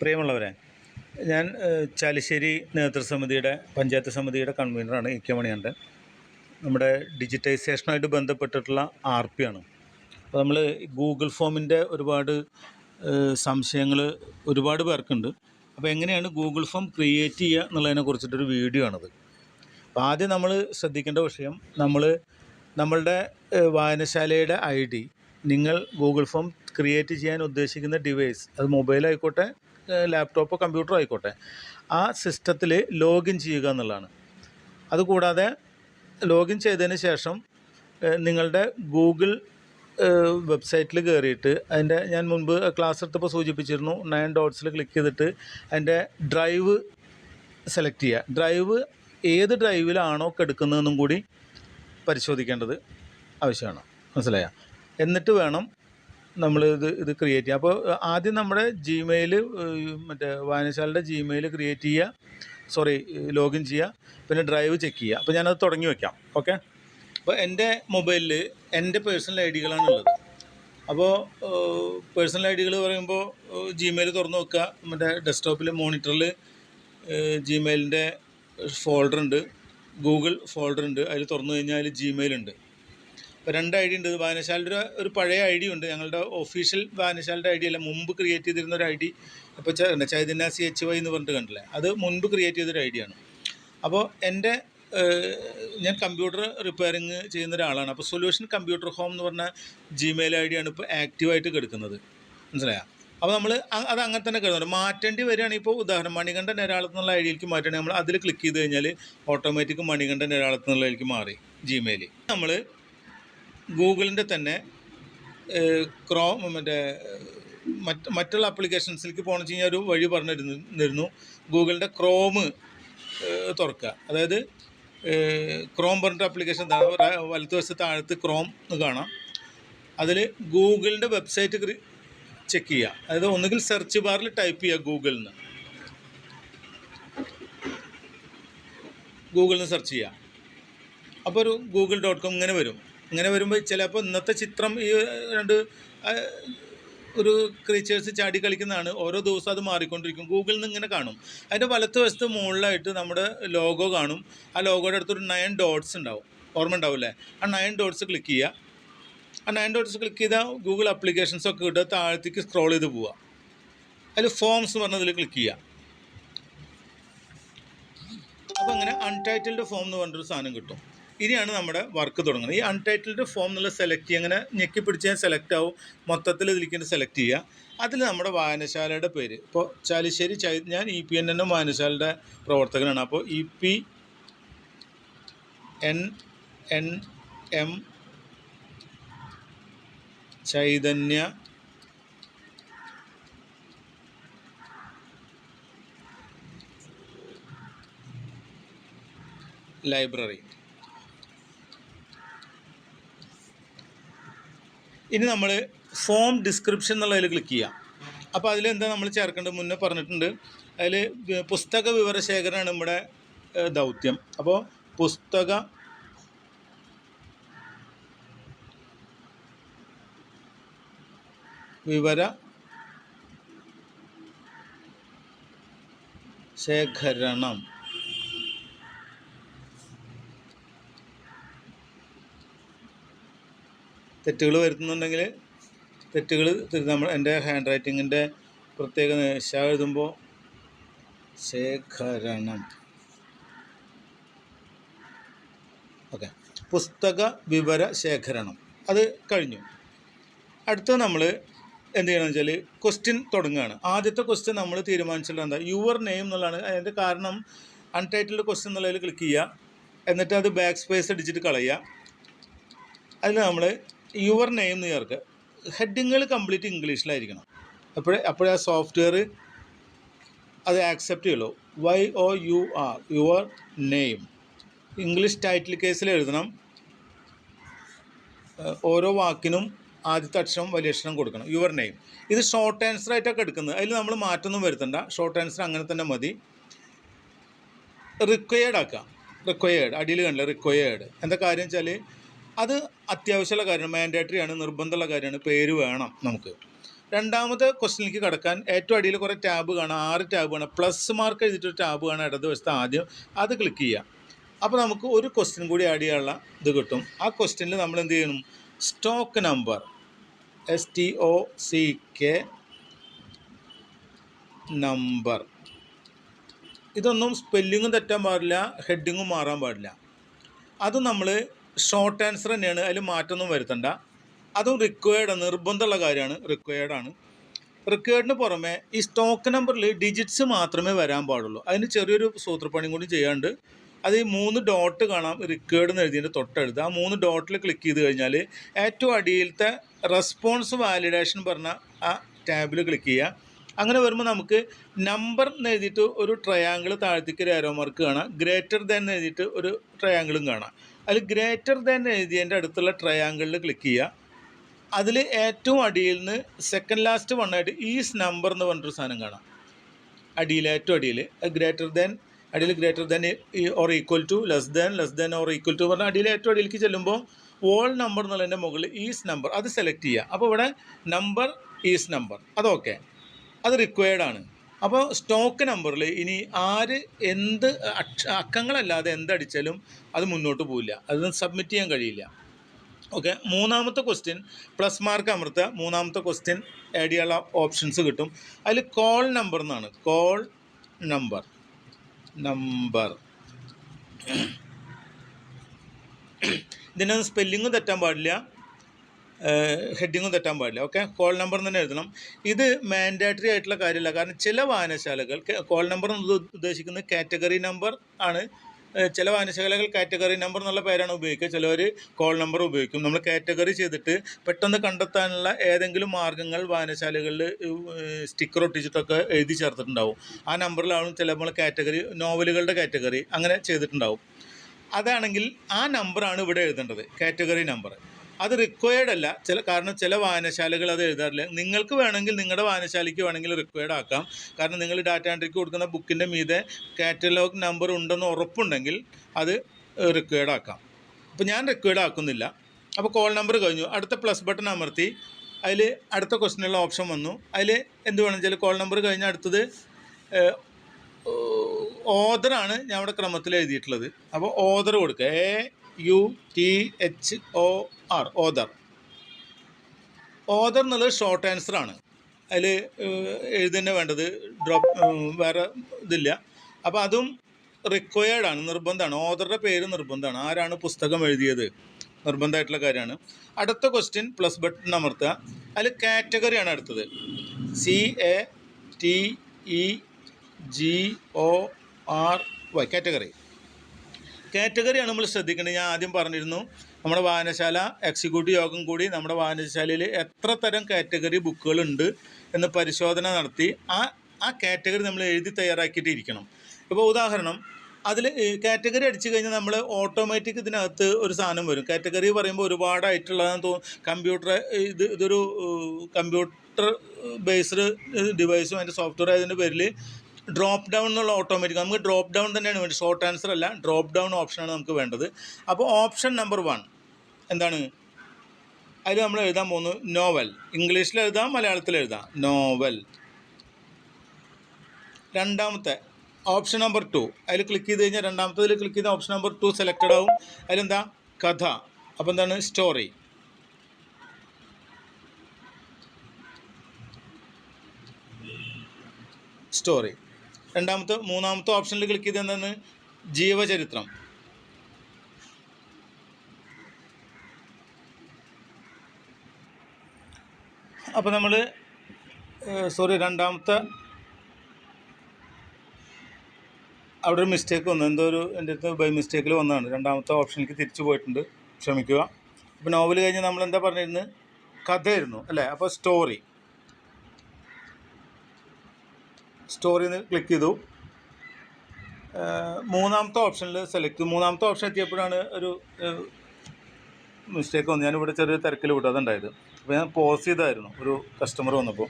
പ്രിയമുള്ളവരെ ഞാൻ ചാലിശ്ശേരി നേതൃസമിതിയുടെ പഞ്ചായത്ത് സമിതിയുടെ കൺവീനറാണ് ഇ കെ മണിയാണ്ട് നമ്മുടെ ഡിജിറ്റൈസേഷനുമായിട്ട് ബന്ധപ്പെട്ടിട്ടുള്ള ആർ പി ആണ്. അപ്പോൾ നമ്മൾ ഗൂഗിൾ ഫോമിന്റെ ഒരുപാട് സംശയങ്ങൾ ഒരുപാട് പേർക്കുണ്ട്. അപ്പോൾ എങ്ങനെയാണ് ഗൂഗിൾ ഫോം ക്രിയേറ്റ് ചെയ്യുക എന്നുള്ളതിനെ കുറിച്ചിട്ടൊരു വീഡിയോ ആണത്. അപ്പോൾ ആദ്യം നമ്മൾ ശ്രദ്ധിക്കേണ്ട വിഷയം നമ്മൾ നമ്മളുടെ വായനശാലയുടെ ഐ ഡി നിങ്ങൾ ഗൂഗിൾ ഫോം ക്രിയേറ്റ് ചെയ്യാൻ ഉദ്ദേശിക്കുന്ന ഡിവൈസ് അത് മൊബൈൽ ആയിക്കോട്ടെ ലാപ്ടോപ്പോ കമ്പ്യൂട്ടറോ ആയിക്കോട്ടെ. ആ സിസ്റ്റത്തിൽ ലോഗിൻ ചെയ്യുക എന്നുള്ളതാണ്. അതുകൂടാതെ ലോഗിൻ ചെയ്തതിന് ശേഷം നിങ്ങളുടെ ഗൂഗിൾ വെബ്സൈറ്റിൽ കയറിയിട്ട് അതിന്റെ ഞാൻ മുൻപ് ക്ലാസ് എടുത്തപ്പോൾ സൂചിപ്പിച്ചിരുന്നു നയൻ ഡോട്ട്സിൽ ക്ലിക്ക് ചെയ്തിട്ട് അതിന്റെ ഡ്രൈവ് സെലക്ട് ചെയ്യുക. ഡ്രൈവ് ഏത് ഡ്രൈവിലാണോ കെടുക്കുന്നതെന്നും കൂടി പരിശോധിക്കേണ്ടത് ആവശ്യമാണ്. മനസ്സിലായ? എന്നിട്ട് വേണം നമ്മൾ ഇത് ഇത് ക്രിയേറ്റ് ചെയ്യുക അപ്പോൾ ആദ്യം നമ്മുടെ ജിമെയിൽ മറ്റേ വായനശാലയുടെ ജിമെയിൽ ക്രിയേറ്റ് ചെയ്യുക. സോറി ലോഗിൻ ചെയ്യുക. പിന്നെ ഡ്രൈവ് ചെക്ക് ചെയ്യുക. അപ്പോൾ ഞാനത് തുടങ്ങി വയ്ക്കാം ഓക്കെ അപ്പോൾ എന്റെ മൊബൈലിൽ എന്റെ പേഴ്സണൽ ഐ ഡികളാണ് ഉള്ളത്. അപ്പോൾ പേഴ്സണൽ ഐ ഡികൾ പറയുമ്പോൾ ജിമെയിൽ തുറന്ന് വെക്കുക. മറ്റേ ഡെസ്ക്ടോപ്പിൽ മോണിറ്ററിൽ ജിമെയിലിന്റെ ഫോൾഡർ ഉണ്ട്. ഗൂഗിൾ ഫോൾഡർ ഉണ്ട്. അതിൽ തുറന്നു കഴിഞ്ഞാൽ ജിമെയിൽ ഉണ്ട്. രണ്ട് ഐ ഡി ഉണ്ട്. വായനശാലയുടെ ഒരു- പഴയ ഐ ഡി ഉണ്ട്. ഞങ്ങളുടെ ഒഫീഷ്യൽ വായനശാലയുടെ ഐ ഡി അല്ല. മുമ്പ് ക്രിയേറ്റ് ചെയ്തിരുന്ന ഒരു ഐ ഡി ഇപ്പോൾ ചൈതന്യ സി എച്ച് വൈ എന്ന് പറഞ്ഞിട്ട് കണ്ടില്ലേ അത് മുൻപ് ക്രിയേറ്റ് ചെയ്തൊരു ഐ ഡിയാണ് അപ്പോൾ എന്റെ ഞാൻ കമ്പ്യൂട്ടർ റിപ്പയറിങ് ചെയ്യുന്ന ഒരാളാണ്. അപ്പോൾ സൊല്യൂഷൻ കമ്പ്യൂട്ടർ ഹോം എന്ന് പറഞ്ഞ ജിമെയിൽ ഐ ഡിയാണ് ഇപ്പോൾ ആക്റ്റീവായിട്ട് കിടക്കുന്നത്. മനസ്സിലായോ? അപ്പോൾ നമ്മൾ അത് അങ്ങനെ തന്നെ കിടന്നുണ്ട്. മാറ്റേണ്ടി വരികയാണെങ്കിൽ ഇപ്പോൾ ഉദാഹരണം മണികണ്ഠൻ ഒരാളത്ത് നിന്നുള്ള ഐ ഡിയിലേക്ക് മാറ്റുകയാണെങ്കിൽ നമ്മൾ അതിൽ ക്ലിക്ക് ചെയ്ത് കഴിഞ്ഞാൽ ഓട്ടോമാറ്റിക് മണികണ്ഠൻ ഒരാളത്ത് നിന്നുള്ള ഐഡിക്ക് മാറി ജിമെയിൽ നമ്മൾ ഗൂഗിളിന്റെ തന്നെ ക്രോം മറ്റേ മറ്റ് മറ്റുള്ള ആപ്ലിക്കേഷൻസിലേക്ക് പോകണം വെച്ച് കഴിഞ്ഞാൽ ഒരു വഴി പറഞ്ഞിരുന്നു ഗൂഗിളിന്റെ ക്രോം തുറക്കുക. അതായത് ക്രോം പറഞ്ഞിട്ട് ആപ്ലിക്കേഷൻ വലത്തുവശത്ത് താഴത്ത് ക്രോം എന്ന് കാണാം. അതിൽ ഗൂഗിളിന്റെ വെബ്സൈറ്റ് ചെക്ക് ചെയ്യുക. അതായത് ഒന്നുകിൽ സെർച്ച് ബാറിൽ ടൈപ്പ് ചെയ്യുക ഗൂഗിളിൽ നിന്ന്. ഗൂഗിളിൽ നിന്ന് സെർച്ച് ചെയ്യുക. അപ്പോൾ ഒരു ഗൂഗിൾ ഡോട്ട് കോം ഇങ്ങനെ വരും. ഇങ്ങനെ വരുമ്പോൾ ചിലപ്പോൾ ഇന്നത്തെ ചിത്രം ഈ രണ്ട് ഒരു ക്രീച്ചേഴ്സ് ചാടി കളിക്കുന്നതാണ്. ഓരോ ദിവസവും അത് മാറിക്കൊണ്ടിരിക്കും. ഗൂഗിളിൽ നിന്ന് ഇങ്ങനെ കാണും. അതിന്റെ വലത്ത് വശത്ത് മുകളിലായിട്ട് നമ്മുടെ ലോഗോ കാണും. ആ ലോഗോയുടെ അടുത്തൊരു നയൻ ഡോട്ട്സ് ഉണ്ടാവും. ഓർമ്മ ഉണ്ടാവില്ലേ? ആ നയൻ ഡോട്ട്സ് ക്ലിക്ക് ചെയ്യുക. ആ നയൻ ഡോട്ട്സ് ക്ലിക്ക് ചെയ്താൽ ഗൂഗിൾ അപ്ലിക്കേഷൻസ് ഒക്കെ കിട്ടുക. താഴത്തേക്ക് സ്ക്രോൾ ചെയ്ത് പോവുക. അതിൽ ഫോംസ് എന്ന് പറഞ്ഞതിൽ ക്ലിക്ക് ചെയ്യുക. അപ്പോൾ അങ്ങനെ അൺടൈറ്റിൽഡ് ഫോം എന്ന് പറഞ്ഞൊരു സാധനം കിട്ടും. ഇനിയാണ് നമ്മുടെ വർക്ക് തുടങ്ങുന്നത്. ഈ അൺടൈറ്റിൽഡ് ഫോം എന്നുള്ള സെലക്ട് ചെയ്യുക അങ്ങനെ ഞെക്കി പിടിച്ച് ഞാൻ സെലക്ട് ആവും. മൊത്തത്തിൽ ഇതിലേക്ക് സെലക്ട് ചെയ്യുക. അതിൽ നമ്മുടെ വായനശാലയുടെ പേര്. ഇപ്പോൾ ചാലിശ്ശേരി ചൈ ഞാൻ ഇ പി എൻ എൻ വായനശാലയുടെ പ്രവർത്തകനാണ്. അപ്പോൾ E P N N M Chaitanya library. ഇനി നമ്മൾ ഫോം ഡിസ്ക്രിപ്ഷൻ എന്നുള്ളതിൽ ക്ലിക്ക് ചെയ്യാം. അപ്പോൾ അതിലെന്താ നമ്മൾ ചേർക്കേണ്ടത്? മുന്നേ പറഞ്ഞിട്ടുണ്ട്. അതിൽ പുസ്തക വിവരശേഖരമാണ് നമ്മുടെ ദൗത്യം. അപ്പോൾ പുസ്തക വിവര ശേഖരണം. തെറ്റുകൾ വരുത്തുന്നുണ്ടെങ്കിൽ തെറ്റുകൾ നമ്മൾ എന്റെ ഹാൻഡ് റൈറ്റിങ്ങിന്റെ പ്രത്യേക ശ എഴുതുമ്പോൾ ശേഖരണം. ഓക്കെ. പുസ്തക വിവര ശേഖരണം. അത് കഴിഞ്ഞു. അടുത്ത നമ്മൾ എന്ത് ചെയ്യണമെന്ന് വെച്ചാൽ ക്വസ്റ്റ്യൻ തുടങ്ങുകയാണ്. ആദ്യത്തെ ക്വസ്റ്റ്യൻ നമ്മൾ തീരുമാനിച്ചിട്ടുള്ളത് എന്താ? യുവർ നെയിം എന്നുള്ളതാണ്. അതിന്റെ കാരണം അൺടൈറ്റിൽഡ് ക്വസ്റ്റ്യൻ എന്നുള്ളതിൽ ക്ലിക്ക് ചെയ്യുക. എന്നിട്ട് അത് ബാക്ക് സ്പേസ് അടിച്ചിട്ട് കളയുക. അതിൽ നമ്മൾ യുവർ നെയിം എന്ന് ഹെഡിങ്ങൾ ഹെഡിങ്ങുകൾ കംപ്ലീറ്റ് ഇംഗ്ലീഷിലായിരിക്കണം. അപ്പോഴേ അപ്പോഴേ ആ സോഫ്റ്റ്വെയർ അത് ആക്സെപ്റ്റ് ചെയ്യുള്ളൂ. Y O U R your name English title കേസിൽ എഴുതണം. ഓരോ വാക്കിനും ആദ്യത്തെ അക്ഷരം വലിയ അക്ഷരം കൊടുക്കണം. യുവർ നെയിം ഇത് ഷോർട്ട് ആൻസർ ആയിട്ടൊക്കെ എടുക്കുന്നത്. അതിൽ നമ്മൾ മാറ്റമൊന്നും വരുത്തണ്ട. ഷോർട്ട് ആൻസർ അങ്ങനെ തന്നെ മതി. റിക്വയേർഡ് ആക്കാം. റിക്വയേർഡ് അടിയിൽ കണ്ടില്ല? റിക്വയേർഡ് എന്താ കാര്യം വെച്ചാൽ അത് അത്യാവശ്യമുള്ള കാര്യമാണ്. മാൻഡേറ്ററി ആണ് നിർബന്ധമുള്ള കാര്യമാണ്. പേര് വേണം നമുക്ക്. രണ്ടാമത്തെ ക്വസ്റ്റ്യനിലേക്ക് കടക്കാൻ ഏറ്റവും അടിയിൽ കുറേ ടാബ് കാണാം. ആറ് ടാബ് കാണാം. പ്ലസ് മാർക്ക് എഴുതിയിട്ടൊരു ടാബ് കാണാം ഇടതുവശത്ത് ആദ്യം. അത് ക്ലിക്ക് ചെയ്യാം. അപ്പോൾ നമുക്ക് ഒരു ക്വസ്റ്റ്യൻ കൂടി ആഡ് ചെയ്യാനുള്ള ഇത് കിട്ടും. ആ ക്വസ്റ്റ്യനിൽ നമ്മൾ എന്ത് ചെയ്യണം? Stock number S T O C K number ഇതൊന്നും സ്പെല്ലിങ്ങും തെറ്റാൻ പാടില്ല ഹെഡിങ്ങും മാറാൻ പാടില്ല. അത് നമ്മൾ ഷോർട്ട് ആൻസർ തന്നെയാണ്. അതിൽ മാറ്റമൊന്നും വരുത്തണ്ട. അതും റിക്വയർഡ് നിർബന്ധമുള്ള കാര്യമാണ്. റിക്വയർഡ് ആണ്. റിക്വയർഡിന് പുറമെ ഈ സ്റ്റോക്ക് നമ്പറിൽ ഡിജിറ്റ്സ് മാത്രമേ വരാൻ പാടുള്ളൂ. അതിന് ചെറിയൊരു സൂത്രപ്പണിയും കൂടി ചെയ്യാണ്ട് അത് ഈ മൂന്ന് ഡോട്ട് കാണാം. റിക്വേർഡ് എന്ന് എഴുതിയതിന്റെ തൊട്ടടുത്ത്. ആ മൂന്ന് ഡോട്ടിൽ ക്ലിക്ക് ചെയ്ത് കഴിഞ്ഞാൽ ഏറ്റവും അടിയിലത്തെ റെസ്പോൺസ് വാലിഡേഷൻ പറഞ്ഞ ആ ടാബിൽ ക്ലിക്ക് ചെയ്യുക അങ്ങനെ വരുമ്പോൾ നമുക്ക് നമ്പർ എന്ന് എഴുതിയിട്ട് ഒരു ട്രയാങ്കിൾ താഴത്തേക്ക് ഒരു മാർക്ക് കാണാം. ഗ്രേറ്റർ ദാൻ എന്ന് എഴുതിയിട്ട് ഒരു ട്രയാങ്കിളും കാണാം. അതിൽ ഗ്രേറ്റർ ദാൻ എഴുതിയതിന്റെ അടുത്തുള്ള ട്രയാങ്കിളിൽ ക്ലിക്ക് ചെയ്യുക. അതിൽ ഏറ്റവും അടിയിൽ നിന്ന് സെക്കൻഡ് ലാസ്റ്റ് വണ്ണായിട്ട് ഈസ് നമ്പർ എന്ന് പറഞ്ഞിട്ടൊരു സാധനം കാണാം. അടിയിൽ ഏറ്റവും അടിയിൽ ഗ്രേറ്റർ ദാൻ അടിയിൽ greater than or equal to less than less than or equal to പറഞ്ഞാൽ അടിയിൽ ഏറ്റവും അടിയിലേക്ക് ചെല്ലുമ്പോൾ ഓൾ നമ്പർ എന്നുള്ളതിന്റെ മുകളിൽ ഈസ് നമ്പർ അത് സെലക്ട് ചെയ്യുക. അപ്പോൾ ഇവിടെ നമ്പർ ഈസ് നമ്പർ അതൊക്കെ അത് റിക്വയർഡ് ആണ്. അപ്പോൾ സ്റ്റോക്ക് നമ്പറിൽ ഇനി ആര് എന്ത് അക്കങ്ങളല്ലാതെ എന്തടിച്ചാലും അത് മുന്നോട്ട് പോവില്ല. അത് സബ്മിറ്റ് ചെയ്യാൻ കഴിയില്ല. ഓക്കെ മൂന്നാമത്തെ ക്വസ്റ്റ്യൻ പ്ലസ് മാർക്ക് അമർത്തുക. മൂന്നാമത്തെ ക്വസ്റ്റ്യൻ ആഡ് ചെയ്യാനുള്ള ഓപ്ഷൻസ് കിട്ടും. അതിൽ കോൾ നമ്പർ എന്നാണ് കോൾ നമ്പർ നമ്പർ ഇതിനൊന്നും സ്പെല്ലിങ്ങും തെറ്റാൻ പാടില്ല. ഹെഡിങ്ങും തെറ്റാൻ പാടില്ല. ഓക്കെ? കോൾ നമ്പർ തന്നെ എഴുതണം. ഇത് മാൻഡേറ്ററി ആയിട്ടുള്ള കാര്യമല്ല. കാരണം ചില വായനശാലകൾ കോൾ നമ്പർ ഉദ്ദേശിക്കുന്നത് കാറ്റഗറി നമ്പർ ആണ്. ചില വായനശാലകൾ കാറ്റഗറി നമ്പർ എന്നുള്ള പേരാണ് ഉപയോഗിക്കുക. ചിലവർ കോൾ നമ്പർ ഉപയോഗിക്കും. നമ്മൾ കാറ്റഗറി ചെയ്തിട്ട് പെട്ടെന്ന് കണ്ടെത്താനുള്ള ഏതെങ്കിലും മാർഗങ്ങൾ വായനശാലകളിൽ സ്റ്റിക്കർ ഒട്ടിച്ചിട്ടൊക്കെ എഴുതി ചേർത്തിട്ടുണ്ടാവും. ആ നമ്പറിലാണ് ചില നമ്മൾ കാറ്റഗറി നോവലുകളുടെ കാറ്റഗറി അങ്ങനെ ചെയ്തിട്ടുണ്ടാവും. അതാണെങ്കിൽ ആ നമ്പറാണ് ഇവിടെ എഴുതേണ്ടത് കാറ്റഗറി നമ്പർ അത് റിക്വയർഡ് അല്ല. ചില കാരണം ചില വായനശാലകൾ അത് എഴുതാറില്ല. നിങ്ങൾക്ക് വേണമെങ്കിൽ നിങ്ങളുടെ വായനശാലയ്ക്ക് വേണമെങ്കിൽ റിക്വയർഡ് ആക്കാം. കാരണം നിങ്ങൾ ഡാറ്റ എൻട്രിക്ക് കൊടുക്കുന്ന ബുക്കിന്റെ മീതെ കാറ്റലോഗ് നമ്പർ ഉണ്ടെന്ന് ഉറപ്പുണ്ടെങ്കിൽ അത് റിക്വയർഡ് ആക്കാം. അപ്പോൾ ഞാൻ റിക്വയർഡ് ആക്കുന്നില്ല. അപ്പോൾ കോൾ നമ്പർ കഴിഞ്ഞു. അടുത്ത പ്ലസ് ബട്ടൺ അമർത്തി. അതിൽ അടുത്ത ക്വസ്റ്റിനുള്ള ഓപ്ഷൻ വന്നു. അതിൽ എന്ത് വേണം വെച്ചാൽ കോൾ നമ്പർ കഴിഞ്ഞ അടുത്തത് ഓദറാണ് ഞാൻ അവിടെ ക്രമത്തിൽ എഴുതിയിട്ടുള്ളത്. അപ്പോൾ ഓദർ കൊടുക്കുക. A U T H O R author. Author എന്നുള്ളത് ഷോർട്ട് ആൻസർ ആണ്. അതിൽ എഴുതന്നെ വേണ്ടത് ഡ്രോപ്പ് വേറെ ഇതില്ല. അപ്പോൾ അതും റിക്വയർഡ് ആണ് നിർബന്ധമാണ്. ഓദറുടെ പേര് നിർബന്ധമാണ്. ആരാണ് പുസ്തകം എഴുതിയത്? നിർബന്ധമായിട്ടുള്ള കാര്യമാണ്. അടുത്ത ക്വസ്റ്റ്യൻ പ്ലസ് ബട്ടൺ അമർത്തുക. അതിൽ കാറ്റഗറിയാണ് അടുത്തത്. C A T E G O R Y category കാറ്റഗറിയാണ് നമ്മൾ ശ്രദ്ധിക്കേണ്ടത്. ഞാൻ ആദ്യം പറഞ്ഞിരുന്നു നമ്മുടെ വായനശാല എക്സിക്യൂട്ടീവ് യോഗം കൂടി നമ്മുടെ വായനശാലയിൽ എത്ര തരം കാറ്റഗറി ബുക്കുകളുണ്ട് എന്ന് പരിശോധന നടത്തി ആ ആ കാറ്റഗറി നമ്മൾ എഴുതി തയ്യാറാക്കിയിട്ടിരിക്കണം. ഇപ്പോൾ ഉദാഹരണം അതിൽ കാറ്റഗറി അടിച്ചു കഴിഞ്ഞാൽ നമ്മൾ ഓട്ടോമാറ്റിക് ഇതിനകത്ത് ഒരു സാധനം വരും. കാറ്റഗറി പറയുമ്പോൾ ഒരുപാടായിട്ടുള്ളതെന്ന് തോന്നും കമ്പ്യൂട്ടർ ഇത് ഇതൊരു കമ്പ്യൂട്ടർ ബേസ്ഡ് ഡിവൈസും അതിന്റെ സോഫ്റ്റ്വെയർ ആയതിന്റെ പേരിൽ ഡ്രോപ്പ് ഡൗൺ എന്നുള്ള ഓട്ടോമാറ്റിക് നമുക്ക് ഡ്രോപ്പ് ഡൗൺ തന്നെയാണ് വേണ്ടത്. ഷോർട്ട് ആൻസർ അല്ല ഡ്രോപ്പ് ഡൗൺ ഓപ്ഷനാണ് നമുക്ക് വേണ്ടത്. അപ്പോൾ ഓപ്ഷൻ നമ്പർ വൺ എന്താണ്? അതിൽ നമ്മൾ എഴുതാൻ പോകുന്നു നോവൽ ഇംഗ്ലീഷിൽ എഴുതാം മലയാളത്തിൽ എഴുതാം. നോവൽ രണ്ടാമത്തെ ഓപ്ഷൻ നമ്പർ ടു അതിൽ ക്ലിക്ക് ചെയ്ത് കഴിഞ്ഞാൽ രണ്ടാമത്തതിൽ ക്ലിക്ക് ചെയ്ത ഓപ്ഷൻ നമ്പർ ടു സെലക്റ്റഡ് ആവും. അതിലെന്താ? കഥ. അപ്പോൾ എന്താണ്? സ്റ്റോറി സ്റ്റോറി രണ്ടാമത്തെ മൂന്നാമത്തെ ഓപ്ഷനിൽ ക്ലിക്ക് ചെയ്ത് എന്താണ്? ജീവചരിത്രം. അപ്പോൾ നമ്മൾ സോറി രണ്ടാമത്തെ അവിടെ ഒരു മിസ്റ്റേക്ക് വന്നു. എന്തോ ഒരു എന്റെ അടുത്ത് ബൈ മിസ്റ്റേക്കിൽ വന്നതാണ്. രണ്ടാമത്തെ ഓപ്ഷനിലേക്ക് തിരിച്ചു പോയിട്ടുണ്ട്. ക്ഷമിക്കുക. അപ്പോൾ നോവൽ കഴിഞ്ഞ് നമ്മൾ എന്താ പറഞ്ഞിരുന്നത്? കഥയായിരുന്നു അല്ലേ? അപ്പോൾ സ്റ്റോറി സ്റ്റോറിന്ന് ക്ലിക്ക് ചെയ്തു. മൂന്നാമത്തെ ഓപ്ഷനിൽ സെലക്ട് മൂന്നാമത്തെ ഓപ്ഷൻ എത്തിയപ്പോഴാണ് ഒരു മിസ്റ്റേക്ക് വന്നു. ഞാനിവിടെ ചെറിയ തിരക്കിൽ വിട്ടു. അതുണ്ടായത്. അപ്പോൾ ഞാൻ പോസ് ചെയ്തായിരുന്നു. ഒരു കസ്റ്റമർ വന്നപ്പോൾ.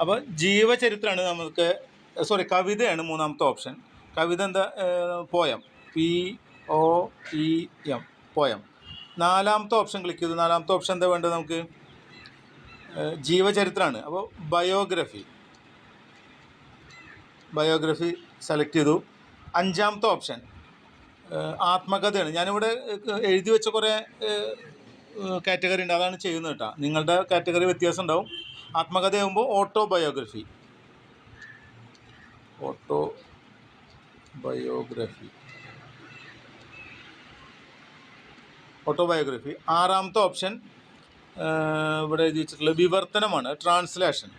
അപ്പോൾ ജീവചരിത്രമാണ് നമുക്ക് സോറി കവിതയാണ് മൂന്നാമത്തെ ഓപ്ഷൻ കവിത എന്താ poem. P O E M poem. നാലാമത്തെ ഓപ്ഷൻ ക്ലിക്ക് ചെയ്തു. നാലാമത്തെ ഓപ്ഷൻ എന്താ വേണ്ടത് നമുക്ക്? ജീവചരിത്രമാണ്. അപ്പോൾ ബയോഗ്രഫി ബയോഗ്രഫി സെലക്ട് ചെയ്തു. അഞ്ചാമത്തെ ഓപ്ഷൻ ആത്മകഥയാണ്. ഞാനിവിടെ എഴുതി വെച്ച കുറേ കാറ്റഗറി ഉണ്ട്. അതാണ് ചെയ്യുന്നത് കേട്ടോ. നിങ്ങളുടെ കാറ്റഗറി വ്യത്യാസം ഉണ്ടാവും. ആത്മകഥയാകുമ്പോൾ autobiography autobiography autobiography. ആറാമത്തെ ഓപ്ഷൻ ഇവിടെ എഴുതി വെച്ചിട്ടുള്ളത് വിവർത്തനമാണ് ട്രാൻസ്ലേഷൻ.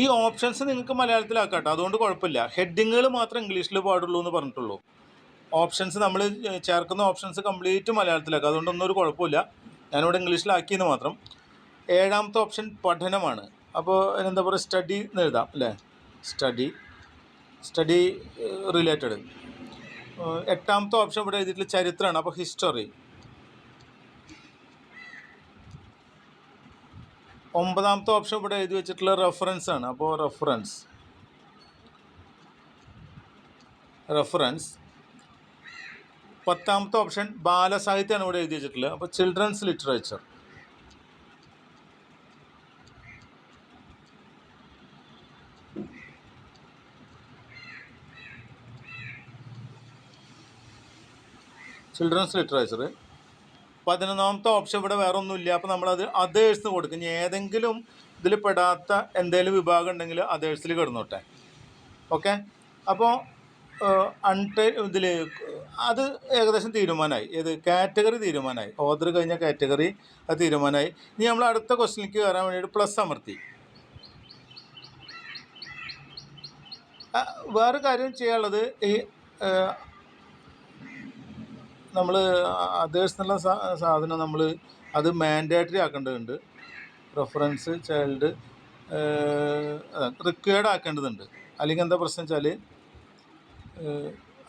ഈ ഓപ്ഷൻസ് നിങ്ങൾക്ക് മലയാളത്തിലാക്കാട്ടോ. അതുകൊണ്ട് കുഴപ്പമില്ല. ഹെഡിങ്ങുകൾ മാത്രം ഇംഗ്ലീഷിൽ പാടുള്ളൂ എന്ന് പറഞ്ഞിട്ടുള്ളൂ. ഓപ്ഷൻസ് നമ്മൾ ചേർക്കുന്ന ഓപ്ഷൻസ് കംപ്ലീറ്റ് മലയാളത്തിലാക്കുക അതുകൊണ്ടൊന്നും ഒരു കുഴപ്പമില്ല. ഞാനിവിടെ ഇംഗ്ലീഷിലാക്കിയെന്ന് മാത്രം. ഏഴാമത്തെ ഓപ്ഷൻ പഠനമാണ്. അപ്പോൾ എന്താ പറയുക? സ്റ്റഡി എന്ന് എഴുതാം അല്ലേ? സ്റ്റഡി സ്റ്റഡി റിലേറ്റഡ് എട്ടാമത്തെ ഓപ്ഷൻ ഇവിടെ എഴുതിയിട്ടുള്ള ചരിത്രമാണ്. അപ്പോൾ ഹിസ്റ്ററി ഒമ്പതാമത്തെ ഓപ്ഷൻ ഇവിടെ എഴുതി വെച്ചിട്ടുള്ള റെഫറൻസ് ആണ്. അപ്പോൾ റെഫറൻസ് റെഫറൻസ് പത്താമത്തെ ഓപ്ഷൻ ബാലസാഹിത്യമാണ് ഇവിടെ എഴുതി വെച്ചിട്ടുള്ളത്. അപ്പോൾ ചിൽഡ്രൻസ് ലിറ്ററേച്ചർ ചിൽഡ്രൻസ് ലിറ്ററേച്ചർ പതിനൊന്നാമത്തെ ഓപ്ഷൻ ഇവിടെ വേറെ ഒന്നുമില്ല അപ്പോൾ നമ്മളത് അതേഴ്സ് കൊടുക്കും. ഇനി ഏതെങ്കിലും ഇതിൽ പെടാത്ത എന്തെങ്കിലും വിഭാഗം ഉണ്ടെങ്കിൽ അതേഴ്സിൽ കിടന്നോട്ടെ. ഓക്കെ അപ്പോൾ അൺടൈ ഇതിൽ അത് ഏകദേശം തീരുമാനമായി. ഏത് കാറ്റഗറി തീരുമാനമായി. ഓർഡർ കഴിഞ്ഞ കാറ്റഗറി അത് തീരുമാനമായി. ഇനി നമ്മൾ അടുത്ത ക്വസ്റ്റിനിലേക്ക് കയറാൻ വേണ്ടിയിട്ട് പ്ലസ് അമർത്തി. വേറെ കാര്യം ചെയ്യാനുള്ളത് ഈ നമ്മൾ അതേഴ്സ് എന്നുള്ള സാധനം നമ്മൾ അത് മാൻഡേറ്ററി ആക്കേണ്ടതുണ്ട്. റെഫറൻസ് ചൈൽഡ് റിക്വയർഡ് ആക്കേണ്ടതുണ്ട്. അല്ലെങ്കിൽ എന്താ പ്രശ്നം വെച്ചാൽ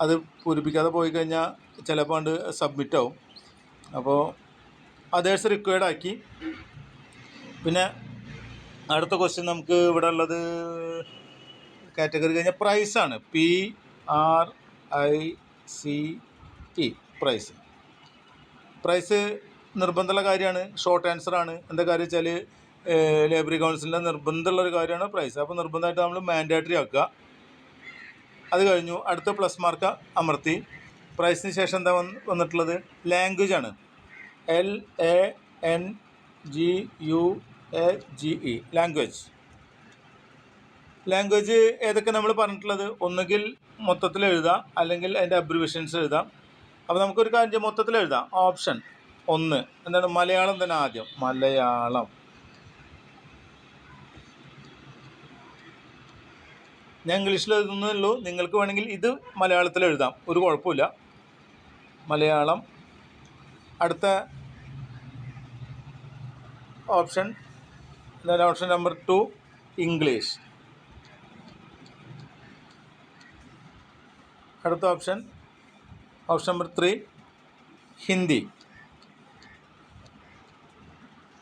അത് പൂരിപ്പിക്കാതെ പോയി കഴിഞ്ഞാൽ ചിലപ്പോൾ അത് സബ്മിറ്റ് ആവും. അപ്പോൾ അതേഴ്സ് റിക്വയർഡ് ആക്കി. പിന്നെ അടുത്ത ക്വസ്റ്റ്യൻ നമുക്ക് ഇവിടെ ഉള്ളത് കാറ്റഗറി കഴിഞ്ഞാൽ പ്രൈസാണ് P R I C E price price നിർബന്ധമുള്ള കാര്യമാണ്. ഷോർട്ട് ആൻസർ ആണ്. എന്താ കാര്യം വെച്ചാൽ ലൈബ്രറി കൗൺസിലിന്റെ നിർബന്ധമുള്ള ഒരു കാര്യമാണ് പ്രൈസ് അപ്പോൾ നിർബന്ധമായിട്ട് നമ്മൾ മാൻഡേറ്ററി ആക്കുക. അത് കഴിഞ്ഞു. അടുത്ത പ്ലസ് മാർക്ക് അമർത്തി. പ്രൈസിന് ശേഷം എന്താ വന്ന് വന്നിട്ടുള്ളത്? ലാംഗ്വേജ് ആണ്. L A N G U A G E language language ഏതൊക്കെ നമ്മൾ പറഞ്ഞിട്ടുള്ളത്? ഒന്നുകിൽ മൊത്തത്തിൽ എഴുതാം അല്ലെങ്കിൽ അതിന്റെ അബ്രിവേഷൻസ് എഴുതാം. അപ്പോൾ നമുക്കൊരു കാര്യം മൊത്തത്തിൽ എഴുതാം. ഓപ്ഷൻ ഒന്ന്. എന്താണ്? മലയാളം തന്നെ ആദ്യം. മലയാളം. ഞാൻ ഇംഗ്ലീഷിൽ എഴുതുന്നേ ഉള്ളൂ. നിങ്ങൾക്ക് വേണമെങ്കിൽ ഇത് മലയാളത്തിൽ എഴുതാം. ഒരു കുഴപ്പമില്ല. മലയാളം. അടുത്ത ഓപ്ഷൻ എന്താണ് ഓപ്ഷൻ നമ്പർ ടു ഇംഗ്ലീഷ് അടുത്ത option option number three Hindi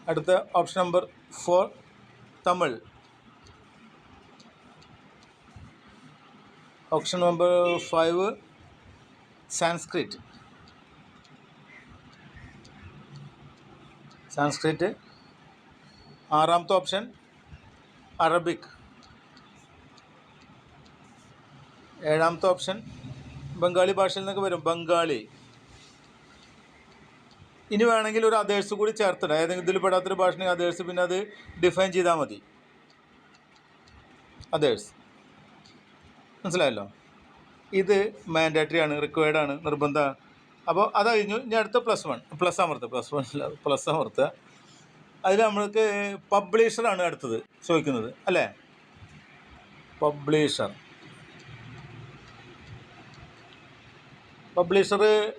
അടുത്ത option number four Tamil option number five Sanskrit Sanskrit ആറാമത്തെ ഓപ്ഷൻ അറബിക് ഏഴാമത്തെ ഓപ്ഷൻ ബംഗാളി ഭാഷയിൽ നിന്നൊക്കെ വരും. ബംഗാളി. ഇനി വേണമെങ്കിൽ ഒരു അതേഴ്സ് കൂടി ചേർത്തിടാം. ഏതെങ്കിലും ഇതിൽ പെടാത്തൊരു ഭാഷയാണെങ്കിൽ അതേഴ്സ് പിന്നെ അത് ഡിഫൈൻ ചെയ്താൽ മതി. അതേഴ്സ് മനസ്സിലായല്ലോ? ഇത് മാൻഡേറ്ററി ആണ് റിക്വയർഡ് ആണ് നിർബന്ധമാണ് അപ്പോൾ അത് കഴിഞ്ഞു. ഇനി അടുത്ത പ്ലസ് വൺ പ്ലസ് അമർത്തുക പ്ലസ് വൺ അല്ല പ്ലസ് അമർത്തുക അതിൽ നമ്മൾക്ക് പബ്ലിഷറാണ് അടുത്തത്. ചോദിക്കുന്നത്. അല്ലേ? പബ്ലിഷർ പബ്ലിഷർ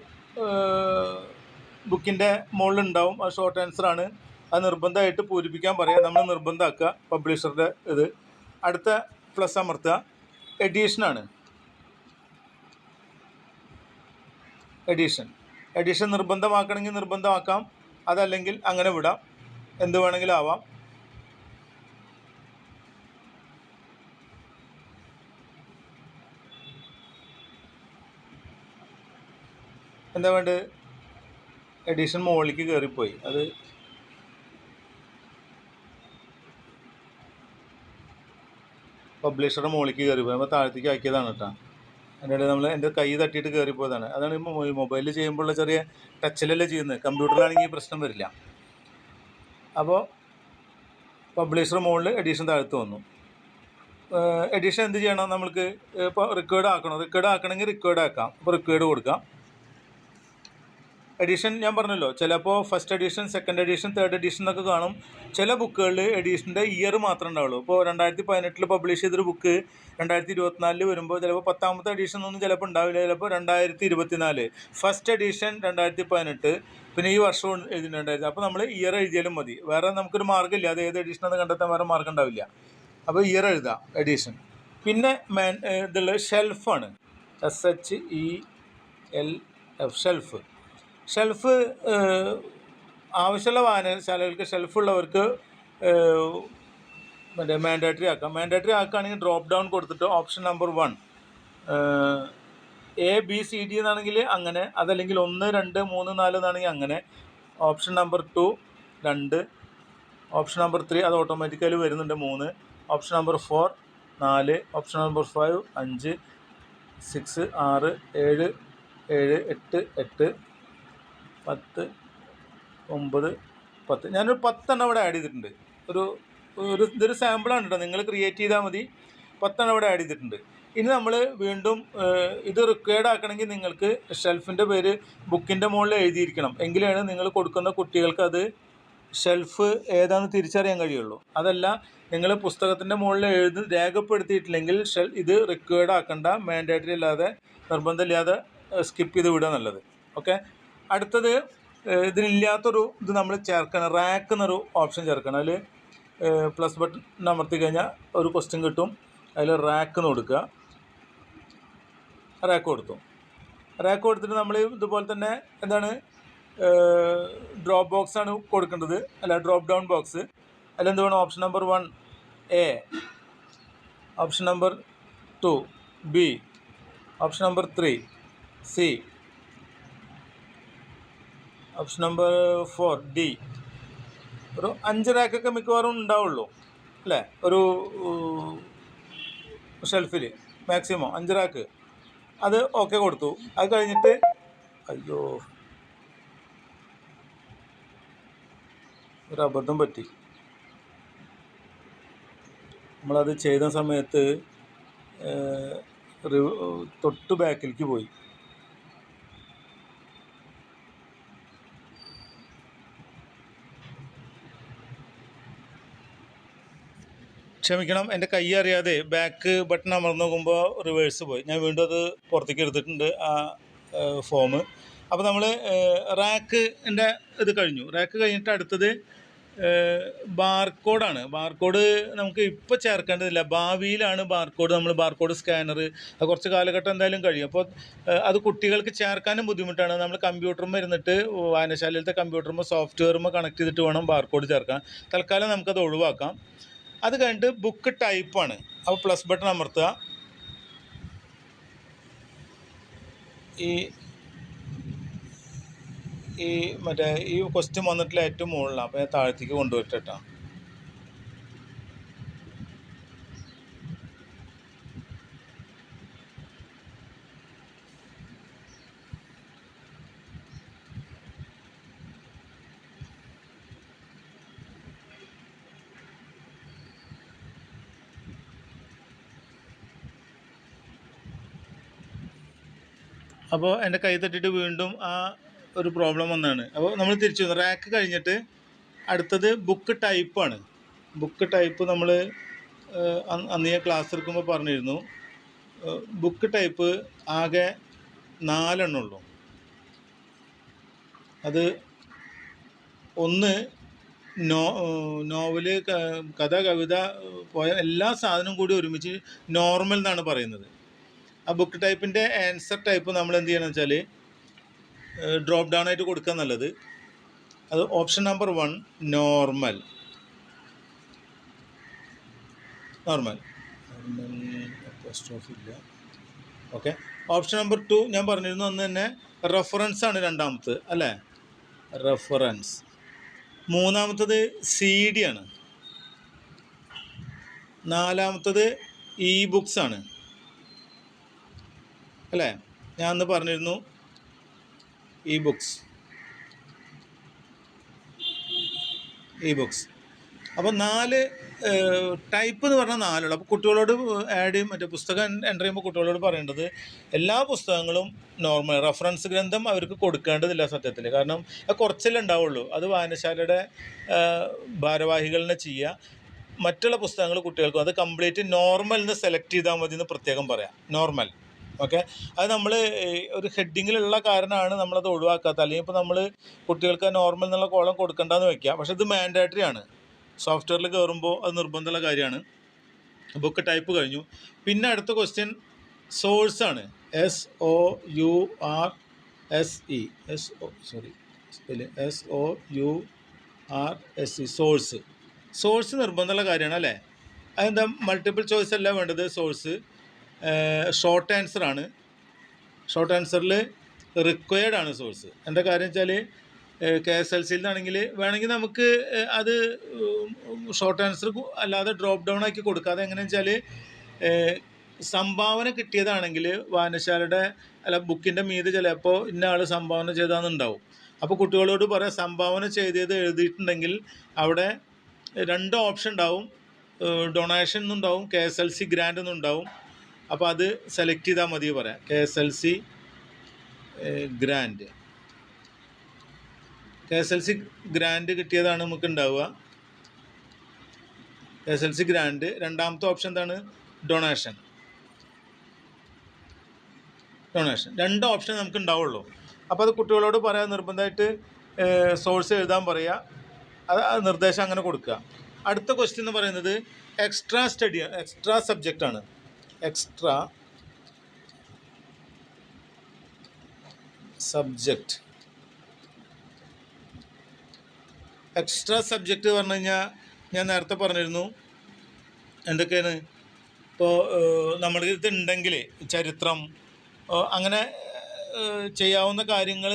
ബുക്കിന്റെ മുകളിലുണ്ടാവും. അത് ഷോർട്ട് ആൻസർ ആണ്. അത് നിർബന്ധമായിട്ട് പൂരിപ്പിക്കാൻ പറയാം. നമ്മൾ നിർബന്ധമാക്കുക പബ്ലിഷറുടെ ഇത്. അടുത്ത പ്ലസ് അമർത്തുക. എഡീഷനാണ് എഡീഷൻ എഡീഷൻ നിർബന്ധമാക്കണമെങ്കിൽ നിർബന്ധമാക്കാം. അതല്ലെങ്കിൽ അങ്ങനെ വിടാം. എന്ത് വേണമെങ്കിലും ആവാം. എന്താ വേണ്ടത്? എഡിഷൻ മുകളിലേക്ക് കയറിപ്പോയി അത് പബ്ലിഷറുടെ മുകളിലേക്ക് കയറിപ്പോയി അപ്പോൾ താഴത്തേക്ക് ആക്കിയതാണ് കേട്ടോ. അതിന്റെ ഇടയിൽ നമ്മൾ എന്റെ കൈ തട്ടിയിട്ട് കയറിപ്പോയതാണ് അതാണ് ഈ മൊബൈലിൽ ചെയ്യുമ്പോഴുള്ള ചെറിയ ടച്ചിലല്ലേ ചെയ്യുന്നത്? കമ്പ്യൂട്ടറിലാണെങ്കിൽ ഈ പ്രശ്നം വരില്ല. അപ്പോൾ പബ്ലിഷർ മുകളിൽ എഡിഷൻ താഴ്ത്തു വന്നു. എഡിഷൻ എന്ത് ചെയ്യണം നമുക്ക് ഇപ്പോൾ റിക്വേർഡ് ആക്കണം. റിക്വേർഡ് ആക്കണമെങ്കിൽ റിക്വേർഡ് ആക്കാം. അപ്പോൾ റിക്വേർഡ് കൊടുക്കാം. എഡിഷൻ ഞാൻ പറഞ്ഞല്ലോ ചിലപ്പോൾ first edition second edition third edition എന്നൊക്കെ കാണും. ചില ബുക്കുകളിൽ എഡിഷന്റെ ഇയർ മാത്രമേ ഉണ്ടാവുള്ളൂ. ഇപ്പോൾ രണ്ടായിരത്തി പതിനെട്ടിൽ പബ്ലിഷ് ചെയ്തൊരു ബുക്ക് രണ്ടായിരത്തി ഇരുപത്തിനാലിൽ വരുമ്പോൾ ചിലപ്പോൾ പത്താമത്തെ എഡിഷൻ ഒന്നും ചിലപ്പോൾ ഉണ്ടാവില്ല. ചിലപ്പോൾ രണ്ടായിരത്തി ഇരുപത്തിനാല് ഫസ്റ്റ് എഡിഷൻ രണ്ടായിരത്തി പതിനെട്ട് പിന്നെ ഈ വർഷം എഴുതിയിട്ടുണ്ടായിരുന്നു. അപ്പോൾ നമ്മൾ ഇയർ എഴുതിയാലും മതി. വേറെ നമുക്കൊരു മാർഗമില്ല അത് ഏത് എഡിഷൻ എന്ന് കണ്ടെത്താൻ വേറെ മാർഗം ഉണ്ടാവില്ല. അപ്പോൾ ഇയർ എഴുതാം എഡിഷൻ പിന്നെ മാൻ ഇതുള്ള ഷെൽഫാണ് S H E L F shelf shelf ആവശ്യമുള്ള വായനശാലകൾക്ക് ഷെൽഫുള്ളവർക്ക് മറ്റേ മാൻഡേറ്ററി ആക്കാം. മാൻഡേറ്ററി ആക്കുകയാണെങ്കിൽ ഡ്രോപ്പ് ഡൗൺ കൊടുത്തിട്ട് option number one A B C D എന്നാണെങ്കിൽ അങ്ങനെ അതല്ലെങ്കിൽ ഒന്ന് രണ്ട് മൂന്ന് നാല് എന്നാണെങ്കിൽ അങ്ങനെ. ഓപ്ഷൻ നമ്പർ ടു രണ്ട്. ഓപ്ഷൻ നമ്പർ ത്രീ അത് ഓട്ടോമാറ്റിക്കലി വരുന്നുണ്ട് മൂന്ന്. ഓപ്ഷൻ നമ്പർ ഫോർ നാല്. ഓപ്ഷൻ നമ്പർ ഫൈവ് അഞ്ച്. സിക്സ് ആറ് ഏഴ് ഏഴ് എട്ട് എട്ട്. പത്ത് ഒമ്പത് പത്ത്. ഞാനൊരു പത്തെണ്ണം ഇവിടെ ആഡ് ചെയ്തിട്ടുണ്ട്. ഒരു ഒരു ഇതൊരു സാമ്പിളാണ് കേട്ടോ. നിങ്ങൾ ക്രിയേറ്റ് ചെയ്താൽ മതി. പത്തെണ്ണം ഇവിടെ ആഡ് ചെയ്തിട്ടുണ്ട്. ഇനി നമ്മൾ വീണ്ടും ഇത് റിക്വയർഡ് ആക്കണമെങ്കിൽ നിങ്ങൾക്ക് ഷെൽഫിന്റെ പേര് ബുക്കിന്റെ മുകളിൽ എഴുതിയിരിക്കണം. എങ്കിലാണ് നിങ്ങൾ കൊടുക്കുന്ന കുട്ടികൾക്ക് അത് ഷെൽഫ് ഏതാണെന്ന് തിരിച്ചറിയാൻ കഴിയുള്ളൂ. അതല്ല നിങ്ങൾ പുസ്തകത്തിന്റെ മുകളിൽ എഴുതി രേഖപ്പെടുത്തിയിട്ടില്ലെങ്കിൽ ഷെൽ ഇത് റിക്വയർഡ് ആക്കേണ്ട മാൻഡേറ്ററി അല്ലാതെ നിർബന്ധമില്ലാതെ സ്കിപ്പ് ചെയ്ത് വിടുക നല്ലത്. ഓക്കെ അടുത്തത് ഇതിലില്ലാത്തൊരു ഇത് നമ്മൾ ചേർക്കണം റാക്ക് എന്നൊരു ഓപ്ഷൻ ചേർക്കണം. അതിൽ പ്ലസ് ബട്ടൺ അമർത്തി കഴിഞ്ഞാൽ ഒരു ക്വസ്റ്റ്യൻ കിട്ടും. അതിൽ റാക്ക് എന്ന് കൊടുക്കുക. റാക്ക് കൊടുത്തു. റാക്ക് കൊടുത്തിട്ട് നമ്മൾ ഇതുപോലെ തന്നെ എന്താണ് ഡ്രോപ്പ് ബോക്സ് ആണ് കൊടുക്കേണ്ടത്. അല്ല ഡ്രോപ്പ് ഡൗൺ ബോക്സ് അതിലെന്ത് വേണം? Option number one A option number two B option number three C option number four D ഒരു അഞ്ച് റാക്കൊക്കെ മിക്കവാറും ഉണ്ടാവുള്ളൂ അല്ലേ? ഒരു ഷെൽഫിൽ മാക്സിമം അഞ്ച് റാക്ക് അത് ഓക്കെ കൊടുത്തു. അത് കഴിഞ്ഞിട്ട് അയ്യോ ഒരു അബദ്ധം പറ്റി. നമ്മളത് ചെയ്ത സമയത്ത് തൊട്ട് ബാക്കിലേക്ക് പോയി. ക്ഷമിക്കണം എന്റെ കൈ അറിയാതെ ബാക്ക് ബട്ടൺ അമർന്ന് നോക്കുമ്പോൾ റിവേഴ്സ് പോയി. ഞാൻ വീണ്ടും അത് പുറത്തേക്ക് എടുത്തിട്ടുണ്ട് ആ ഫോം അപ്പോൾ നമ്മൾ റാക്കിന്റെ ഇത് കഴിഞ്ഞു. റാക്ക് കഴിഞ്ഞിട്ട് അടുത്തത് ബാർകോഡാണ് ബാർകോഡ് നമുക്ക് ഇപ്പോൾ ചേർക്കേണ്ടതില്ല. ഭാവിയിലാണ് ബാർകോഡ് നമ്മൾ ബാർകോഡ് സ്കാനർ അത് കുറച്ച് കാലഘട്ടം എന്തായാലും കഴിയും. അപ്പോൾ അത് കുട്ടികൾക്ക് ചേർക്കാനും ബുദ്ധിമുട്ടാണ്. നമ്മൾ കമ്പ്യൂട്ടറും ഇരുന്നിട്ട് വായനശാലയിലത്തെ കമ്പ്യൂട്ടറുമ്പോൾ സോഫ്റ്റ്വെയറുമ്പോൾ കണക്ട് ചെയ്തിട്ട് വേണം ബാർകോഡ് ചേർക്കാൻ. തൽക്കാലം നമുക്കത് ഒഴിവാക്കാം. അത് കഴിഞ്ഞിട്ട് ബുക്ക് ടൈപ്പാണ് അപ്പോൾ പ്ലസ് ബട്ടൺ അമർത്തുക. ഈ ഈ മറ്റേ ഈ ക്വസ്റ്റ്യൻ വന്നിട്ടില്ല ഏറ്റവും മുകളിലാണ് അപ്പോൾ ഞാൻ താഴത്തേക്ക് കൊണ്ടുപോയിട്ടാ അപ്പോൾ എന്റെ കൈ തട്ടിയിട്ട് വീണ്ടും ആ ഒരു പ്രോബ്ലം വന്നതാണ്. അപ്പോൾ നമ്മൾ തിരിച്ചു വന്നു. റാക്ക് കഴിഞ്ഞിട്ട് അടുത്തത് ബുക്ക് ടൈപ്പാണ് ബുക്ക് ടൈപ്പ് നമ്മൾ അന്ന് ഞാൻ ക്ലാസ് എടുക്കുമ്പോൾ പറഞ്ഞിരുന്നു. ബുക്ക് ടൈപ്പ് ആകെ നാലെണ്ണം ഉള്ളൂ. അത് ഒന്ന് നോ നോവൽ കഥ കവിത പോയ എല്ലാ സാധനവും കൂടി ഒരുമിച്ച് നോർമൽ എന്നാണ് പറയുന്നത്. ആ ബുക്ക് ടൈപ്പിന്റെ ആൻസർ ടൈപ്പ് നമ്മൾ എന്ത് ചെയ്യണം വെച്ചാൽ ഡ്രോപ്പ് ഡൗൺ ആയിട്ട് കൊടുക്കുക നല്ലത്. അത് option number one normal normal ഇല്ല ഓക്കെ ഓപ്ഷൻ നമ്പർ ടു ഞാൻ പറഞ്ഞിരുന്നു അന്ന് തന്നെ റെഫറൻസ് ആണ് രണ്ടാമത്തെ അല്ലേ? റെഫറൻസ് മൂന്നാമത്തത് സി ഡി ആണ്. നാലാമത്തത് ഇ ബുക്സ് ആണ്. അല്ലേ? ഞാൻ അന്ന് പറഞ്ഞിരുന്നു ഇ ബുക്സ് ഇ ബുക്സ് അപ്പോൾ നാല് ടൈപ്പ് എന്ന് പറഞ്ഞാൽ നാലുള്ളൂ. അപ്പോൾ കുട്ടികളോട് ആഡ് ചെയ്യും. മറ്റേ പുസ്തകം എന്റർ ചെയ്യുമ്പോൾ കുട്ടികളോട് പറയേണ്ടത് എല്ലാ പുസ്തകങ്ങളും നോർമൽ റെഫറൻസ് ഗ്രന്ഥം അവർക്ക് കൊടുക്കേണ്ടതില്ല സത്യത്തിൽ കാരണം കുറച്ചല്ലേ ഉണ്ടാവുള്ളൂ. അത് വായനശാലയുടെ ഭാരവാഹികളിനെ ചെയ്യുക മറ്റുള്ള പുസ്തകങ്ങൾ കുട്ടികൾക്കും അത് കംപ്ലീറ്റ് നോർമൽ എന്ന് സെലക്ട് ചെയ്താൽ മതി എന്ന് പ്രത്യേകം പറയാം. Normal okay? അത് നമ്മൾ ഒരു ഹെഡിങ്ങിലുള്ള കാരണമാണ് നമ്മളത് ഒഴിവാക്കാത്ത. അല്ലെങ്കിൽ ഇപ്പോൾ നമ്മൾ കുട്ടികൾക്ക് നോർമൽ എന്നുള്ള കോളം കൊടുക്കണ്ടെന്ന് വെക്കുക പക്ഷെ ഇത് മാൻഡേറ്ററി ആണ്. സോഫ്റ്റ്വെയറിൽ കയറുമ്പോൾ അത് നിർബന്ധമുള്ള കാര്യമാണ്. ബുക്ക് ടൈപ്പ് കഴിഞ്ഞു. പിന്നെ അടുത്ത ക്വസ്റ്റ്യൻ സോഴ്സ് ആണ്. S O U R S E S O sorry S O U R S E source. Source നിർബന്ധമുള്ള കാര്യമാണ് അല്ലേ? അതെന്താ? മൾട്ടിപ്പിൾ ചോയ്സ് അല്ല വേണ്ടത് സോഴ്സ്. ഷോർട്ട് ആൻസർ ആണ്. ഷോർട്ട് ആൻസറിൽ റിക്വയർഡ് ആണ് സോഴ്സ് എന്താ കാര്യം വെച്ചാൽ കെ എസ് എൽ സിയിൽ നിന്നാണെങ്കിൽ വേണമെങ്കിൽ നമുക്ക് അത് ഷോർട്ട് ആൻസർ അല്ലാതെ ഡ്രോപ്പ് ഡൗൺ ആക്കി കൊടുക്കാതെ എങ്ങനെയാണെന്ന് വെച്ചാൽ സംഭാവന കിട്ടിയതാണെങ്കിൽ വായനശാലയുടെ അല്ല ബുക്കിന്റെ മീത് ചിലപ്പോൾ ഇന്ന ആൾ സംഭാവന ചെയ്താന്നുണ്ടാവും. അപ്പോൾ കുട്ടികളോട് പറയാം സംഭാവന ചെയ്തത് എഴുതിയിട്ടുണ്ടെങ്കിൽ അവിടെ രണ്ട് ഓപ്ഷൻ ഉണ്ടാവും. Donation എന്നുണ്ടാവും K S L C grant എന്നുണ്ടാവും. അപ്പോൾ അത് സെലക്ട് ചെയ്താൽ മതി പറയാം. K S L C grant K S L C grant കിട്ടിയതാണ് നമുക്ക് ഉണ്ടാവുക. K S L C grant രണ്ടാമത്തെ ഓപ്ഷൻ എന്താണ്? ഡൊണേഷൻ ഡൊണേഷൻ രണ്ട് ഓപ്ഷൻ നമുക്ക് ഉണ്ടാവുള്ളൂ. അപ്പോൾ അത് കുട്ടികളോട് പറയാൻ നിർബന്ധമായിട്ട് സോഴ്സ് എഴുതാൻ പറയുക അത് നിർദ്ദേശം അങ്ങനെ കൊടുക്കുക. അടുത്ത ക്വസ്റ്റ്യൻ എന്ന് പറയുന്നത് എക്സ്ട്രാ സ്റ്റഡി എക്സ്ട്രാ സബ്ജക്റ്റ് ആണ്. എക്സ്ട്രാ സബ്ജക്റ്റ് എക്സ്ട്രാ സബ്ജക്റ്റ് പറഞ്ഞു കഴിഞ്ഞാൽ ഞാൻ നേരത്തെ പറഞ്ഞിരുന്നു. എന്തൊക്കെയാണ്? ഇപ്പോൾ നമ്മുടെ ഇത് ഉണ്ടെങ്കിൽ ചരിത്രം അങ്ങനെ ചെയ്യാവുന്ന കാര്യങ്ങൾ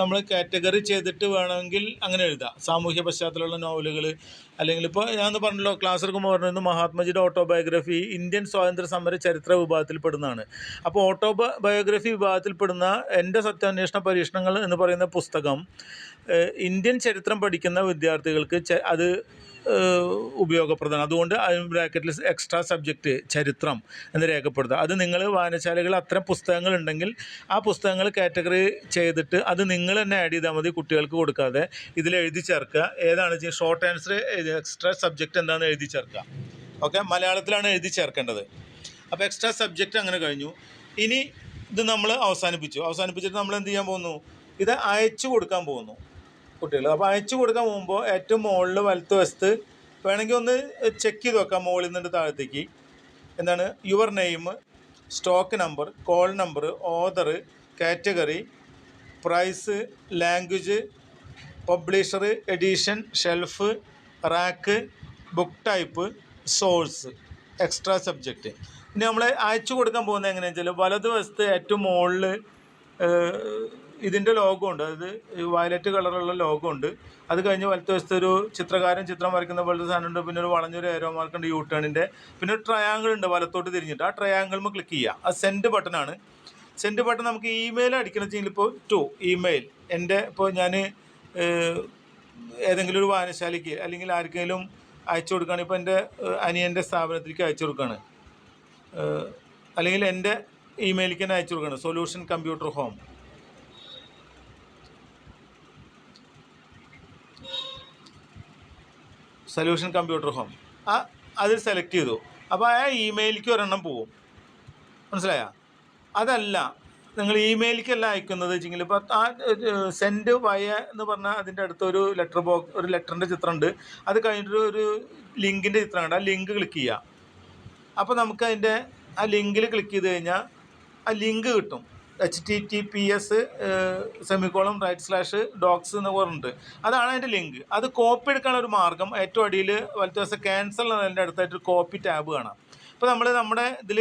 നമ്മൾ കാറ്റഗറി ചെയ്തിട്ട് വേണമെങ്കിൽ അങ്ങനെ എഴുതാം. സാമൂഹ്യ പശ്ചാത്തലമുള്ള നോവലുകൾ അല്ലെങ്കിൽ ഇപ്പോൾ ഞാൻ പറഞ്ഞല്ലോ ക്ലാസ് എടുക്കുമ്പോൾ പറഞ്ഞിരുന്നു മഹാത്മജിയുടെ ഓട്ടോബയോഗ്രഫി ഇന്ത്യൻ സ്വാതന്ത്ര്യ സമര ചരിത്ര വിഭാഗത്തിൽപ്പെടുന്നതാണ്. അപ്പോൾ ഓട്ടോ ബയോഗ്രഫി വിഭാഗത്തിൽപ്പെടുന്ന എന്റെ സത്യാന്വേഷണ പരീക്ഷണങ്ങൾ എന്ന് പറയുന്ന പുസ്തകം ഇന്ത്യൻ ചരിത്രം പഠിക്കുന്ന വിദ്യാർത്ഥികൾക്ക് അത് ഉപയോഗപ്രദമാണ്. അതുകൊണ്ട് ബ്രാക്കറ്റിൽ എക്സ്ട്രാ സബ്ജക്റ്റ് ചരിത്രം എന്ന് രേഖപ്പെടുത്തുക. അത് നിങ്ങൾ വായനശാലകൾ അത്തരം പുസ്തകങ്ങൾ ഉണ്ടെങ്കിൽ ആ പുസ്തകങ്ങൾ കാറ്റഗറി ചെയ്തിട്ട് അത് നിങ്ങൾ തന്നെ ആഡ് ചെയ്താൽ മതി കുട്ടികൾക്ക് കൊടുക്കാതെ. ഇതിൽ എഴുതി ചേർക്കുക. ഏതാണ് ഷോർട്ട് ആൻസർ എക്സ്ട്രാ സബ്ജക്റ്റ് എന്താണെന്ന് എഴുതി ചേർക്കുക. ഓക്കെ മലയാളത്തിലാണ് എഴുതി ചേർക്കേണ്ടത്. അപ്പോൾ എക്സ്ട്രാ സബ്ജക്റ്റ് അങ്ങനെ കഴിഞ്ഞു. ഇനി ഇത് നമ്മൾ അവസാനിപ്പിച്ചു. അവസാനിപ്പിച്ചിട്ട് നമ്മൾ എന്ത് ചെയ്യാൻ പോകുന്നു? ഇത് അയച്ചു കൊടുക്കാൻ പോകുന്നു. കുട്ടികൾ അപ്പോൾ അയച്ചു കൊടുക്കാൻ പോകുമ്പോൾ ഏറ്റവും മുകളിൽ വലത്ത് വശത്ത് വേണമെങ്കിൽ ഒന്ന് ചെക്ക് ചെയ്ത് വെക്കാം മുകളിൽ നിന്നിട്ട് താഴത്തേക്ക്. എന്താണ്? Your name stock number call number order category price language publisher edition shelf rack book type source extra subject ഇനി നമ്മൾ അയച്ചു കൊടുക്കാൻ പോകുന്നത് എങ്ങനെയാണെന്ന് വെച്ചാൽ വലതുവശത്ത് ഏറ്റവും മുകളിൽ ഇതിന്റെ ലോഗോ ഉണ്ട് അതായത് വയലറ്റ് കളറുള്ള ലോഗോ ഉണ്ട് അത് കഴിഞ്ഞ് വലത്ത് വശത്ത് ഒരു ചിത്രകാരൻ ചിത്രം വരയ്ക്കുന്ന പോലത്തെ സാധനമുണ്ട്. പിന്നെ ഒരു വളഞ്ഞൊരു ഏരോ മാർക്കുണ്ട് യൂ ടേണിന്റെ പിന്നെ ഒരു ട്രയാങ്കിൾ ഉണ്ട് വലത്തോട്ട് തിരിഞ്ഞിട്ട്. ആ ട്രയാങ്കിൾ നമ്മൾ ക്ലിക്ക് ചെയ്യുക. ആ സെൻഡ് ബട്ടണാണ് സെൻഡ് ബട്ടൺ നമുക്ക് ഇമെയിൽ അടിക്കണം വെച്ചെങ്കിൽ ഇപ്പോൾ ടു ഇമെയിൽ എന്റെ ഇപ്പോൾ ഞാൻ ഏതെങ്കിലും ഒരു വായനശാലയ്ക്ക് അല്ലെങ്കിൽ ആർക്കെങ്കിലും അയച്ചു കൊടുക്കുകയാണ് ഇപ്പോൾ എന്റെ അനിയന്റെ സ്ഥാപനത്തിലേക്ക് അയച്ചു കൊടുക്കുകയാണ്. അല്ലെങ്കിൽ എന്റെ ഇമെയിലേക്ക് തന്നെ അയച്ചു കൊടുക്കുകയാണ്. Solution computer home solution computer home. ആ സെലക്ട് ചെയ്തു. അപ്പോൾ ആ ഇമെയിലേക്ക് ഒരെണ്ണം പോവും. മനസ്സിലായ? അതല്ല നിങ്ങൾ ഇമെയിലേക്കല്ല അയക്കുന്നത് വെച്ചെങ്കിൽ ഇപ്പോൾ ആ സെൻഡ് വയ എന്ന് പറഞ്ഞാൽ അതിന്റെ അടുത്ത് ഒരു ലെറ്റർ ബോക്സ് ഒരു ലെറ്ററിന്റെ ചിത്രമുണ്ട് അത് കഴിഞ്ഞിട്ട് ഒരു ലിങ്കിന്റെ ചിത്രമുണ്ട് ആ ലിങ്ക് ക്ലിക്ക് ചെയ്യുക അപ്പോൾ നമുക്ക് അതിന്റെ ആ ലിങ്കിൽ ക്ലിക്ക് ചെയ്ത് കഴിഞ്ഞാൽ ആ ലിങ്ക് കിട്ടും. H T T P S semicolon right slash docs എന്ന് പറഞ്ഞിട്ട്. അതാണ് അതിന്റെ ലിങ്ക് അത് കോപ്പി എടുക്കാനുള്ള ഒരു മാർഗം. ഏറ്റവും അടിയിൽ വലത്തെ ദിവസം ക്യാൻസൽ എന്നതിന്റെ അടുത്തായിട്ട് കോപ്പി ടാബ് കാണാം. അപ്പോൾ നമ്മൾ നമ്മുടെ ഇതിൽ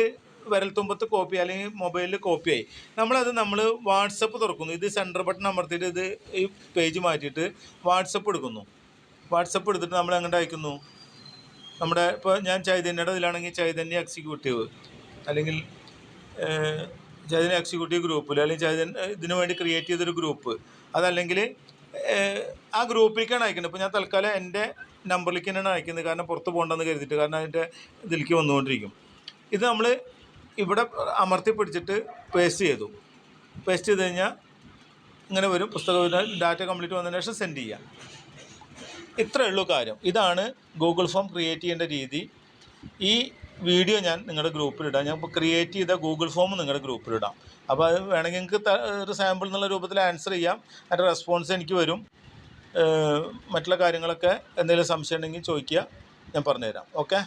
വിരൽത്തുമ്പത്ത് കോപ്പി അല്ലെങ്കിൽ മൊബൈലിൽ കോപ്പി ആയി. നമ്മളത് നമ്മൾ വാട്സപ്പ് തുറക്കുന്നു. ഇത് സെന്റർ ബട്ടൺ അമർത്തിയിട്ട് ഇത് ഈ പേജ് മാറ്റിയിട്ട് വാട്സപ്പ് എടുക്കുന്നു. വാട്സപ്പ് എടുത്തിട്ട് നമ്മൾ എങ്ങോട്ട് അയക്കുന്നു? നമ്മുടെ ഇപ്പോൾ ഞാൻ ചൈതന്യയുടെ ഇതിലാണെങ്കിൽ ചൈതന്യ എക്സിക്യൂട്ടീവ് അല്ലെങ്കിൽ ചൈതന്യ എക്സിക്യൂട്ടീവ് ഗ്രൂപ്പിൽ അല്ലെങ്കിൽ ജതിൻ ഇതിനു വേണ്ടി ക്രിയേറ്റ് ചെയ്തൊരു ഗ്രൂപ്പ് അതല്ലെങ്കിൽ ആ ഗ്രൂപ്പിലേക്കാണ് അയക്കുന്നത് ഇപ്പോൾ ഞാൻ തൽക്കാലം എന്റെ നമ്പറിലേക്ക് തന്നെയാണ് അയക്കുന്നത്. കാരണം പുറത്ത് പോകണ്ടെന്ന് കരുതിയിട്ട് കാരണം അതിന്റെ ഇതിലേക്ക് വന്നുകൊണ്ടിരിക്കും. ഇത് നമ്മൾ ഇവിടെ അമർത്തി പിടിച്ചിട്ട് പേസ്റ്റ് ചെയ്തു. പേസ്റ്റ് ചെയ്ത് കഴിഞ്ഞാൽ ഇങ്ങനെ വരും. പുസ്തകം ഡാറ്റ കംപ്ലീറ്റ് വന്നതിന് ശേഷം സെൻഡ് ചെയ്യാം. ഇത്രയേ ഉള്ളൂ കാര്യം. ഇതാണ് ഗൂഗിൾ ഫോം ക്രിയേറ്റ് ചെയ്യേണ്ട രീതി. ഈ വീഡിയോ ഞാൻ നിങ്ങളുടെ ഗ്രൂപ്പിലിടാം ഞാൻ ഇപ്പോൾ ക്രിയേറ്റ് ചെയ്ത ഗൂഗിൾ ഫോം നിങ്ങളുടെ ഗ്രൂപ്പിലിടാം അപ്പോൾ അത് വേണമെങ്കിൽ നിങ്ങൾക്ക് ഒരു സാമ്പിൾ എന്നുള്ള രൂപത്തിൽ ആൻസർ ചെയ്യാം. അതിന്റെ റെസ്പോൺസ് എനിക്ക് വരും. മറ്റുള്ള കാര്യങ്ങളൊക്കെ എന്തെങ്കിലും സംശയം ഉണ്ടെങ്കിൽ ചോദിക്കുക. ഞാൻ പറഞ്ഞുതരാം. ഓക്കെ